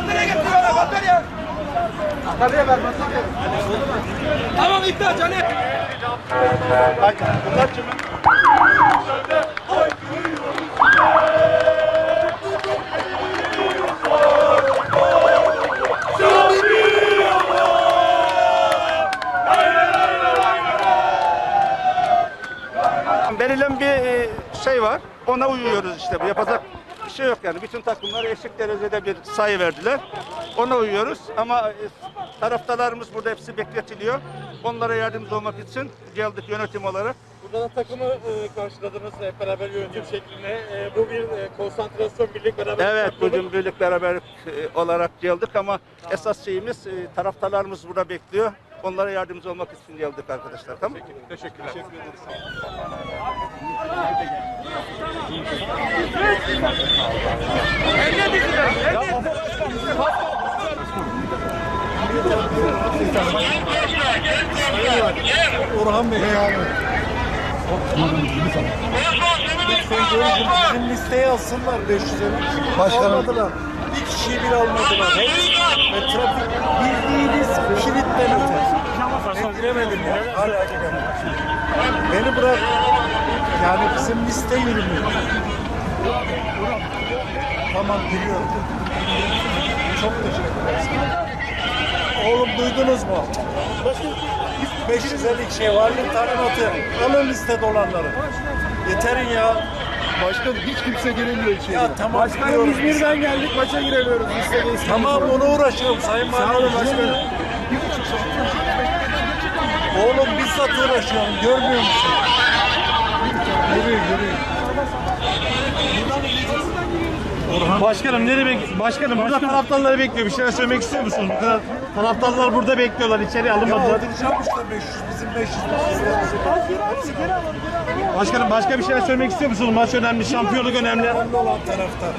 Batarya getir bana batarya. Batarya ver batarya. Tamam iptal Caner. Bunlar kimin? Belirlen bir e, şey var. Ona uyuyoruz işte. Bu yapacak bir şey yok yani. Bütün takımlar eşit derecede bir sayı verdiler. Ona uyuyoruz ama e, taraftarlarımız burada hepsi bekletiliyor. Onlara yardımcı olmak için geldik yönetim olarak. Burada da takımı e, karşıladınız hep beraber yönetim şeklinde. E, bu bir e, konsantrasyon, birlik beraber. Evet bugün birlik beraber e, olarak geldik ama esas şeyimiz e, taraftarlarımız burada bekliyor. Onlara yardımcı olmak için geldik arkadaşlar. Tamam mı? Teşekkürler. Teşekkür ederiz. Orhan Bey. Bizim listeye alsınlar 500'e. Başkanım. Almadılar. Bir kişiyi bile almadılar. Hepsi ve trafik bildiğiniz kilitten öte. Ben giremedim ya. Hala giremedim. Beni bırak. Yani bizim liste yürümüyor. Tamam giriyorum. Çok teşekkür ederim. Oğlum duydunuz mu? 550 şey varlık talimatı. Alın listede olanları. Yeterin ya. Başkanım hiç kimse gelemiyor içeri. Ya tamam biliyorum. İzmir'den geldik maça giremiyoruz listedeyiz. Tamam onu uğraşıyorum Sayın Valim. Sağ olun başkanım. Oğlum bizzat uğraşıyorum. Görmüyor musun? Yürü yürü. Başkanım nereye bek Başkanım burada taraftarları bekliyor. Bir şeyler söylemek istiyor musunuz? Bu kadar taraftarlar burada bekliyorlar. İçeri alınmadılar. işte 500 bizim 500 Başkanım başka bir şeyler söylemek istiyor musunuz? Maç önemli, şampiyonluk önemli. Önemli olan taraftar.